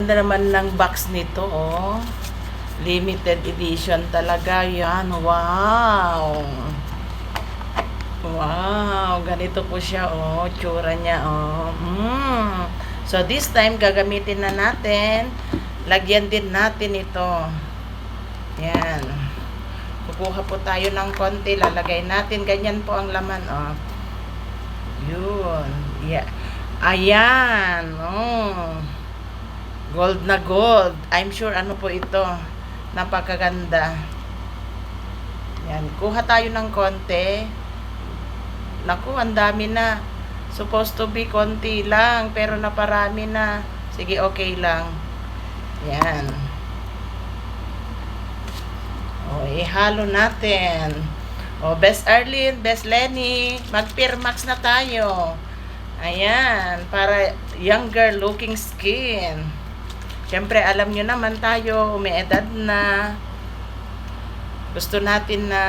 Ganda naman ng box nito, oh. Limited edition talaga yan. Wow! Wow! Ganito po siya, oh. Tsura niya, oh. Mm. So, this time, gagamitin na natin. Lagyan din natin ito. Yan. Kukuha po tayo ng konti. Lalagay natin. Ganyan po ang laman, oh. Yun. Yeah. Ayan. Oh. Gold na gold. I'm sure ano po ito. Napakaganda. Yan. Kuha tayo ng konti. Naku, ang dami na. Supposed to be konti lang. Pero naparami na. Sige, okay lang. Yan. O, ihalo natin. O, Best Arlene, Best Lenny, mag-Pirmax na tayo. Ayan, para younger looking skin. Siyempre, alam nyo naman tayo, umiedad na. Gusto natin na,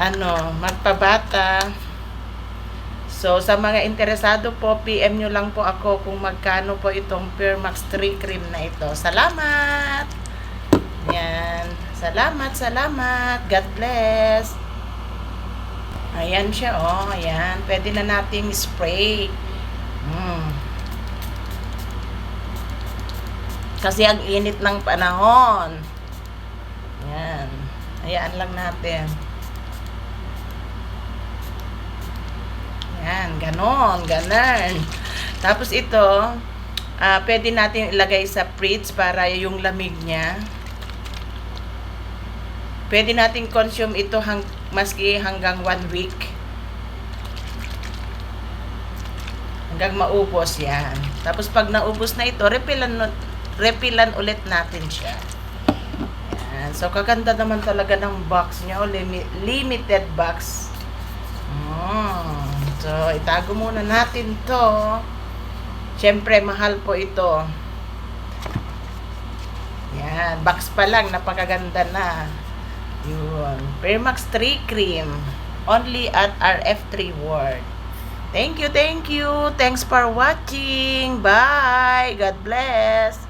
ano, magpabata. So, sa mga interesado po, PM nyo lang po ako kung magkano po itong Permax 3 cream na ito. Salamat! Yan. Salamat, salamat. God bless. Ayan siya, oh. Ayan. Pwede na nating spray. Mm. Kasi ang init ng panahon. Ayan. Hayaan lang natin. Ayan, ganon, ganon. Tapos ito, ah pwede natin ilagay sa fridge para yung lamig niya. Pwede natin consume ito hang, maski hanggang one week. Hanggang maubos yan. Tapos pag naubos na ito, refillan, refillan ulit natin siya. Yan. So, kaganda naman talaga ng box niya. O, limi- limited box. Mm. So, itago muna natin to. Siyempre, mahal po ito. Yan. Box pa lang. Napakaganda na. Yun. Permax 3 cream. Only at RF3 World. Thank you, thank you. Thanks for watching. Bye. God bless.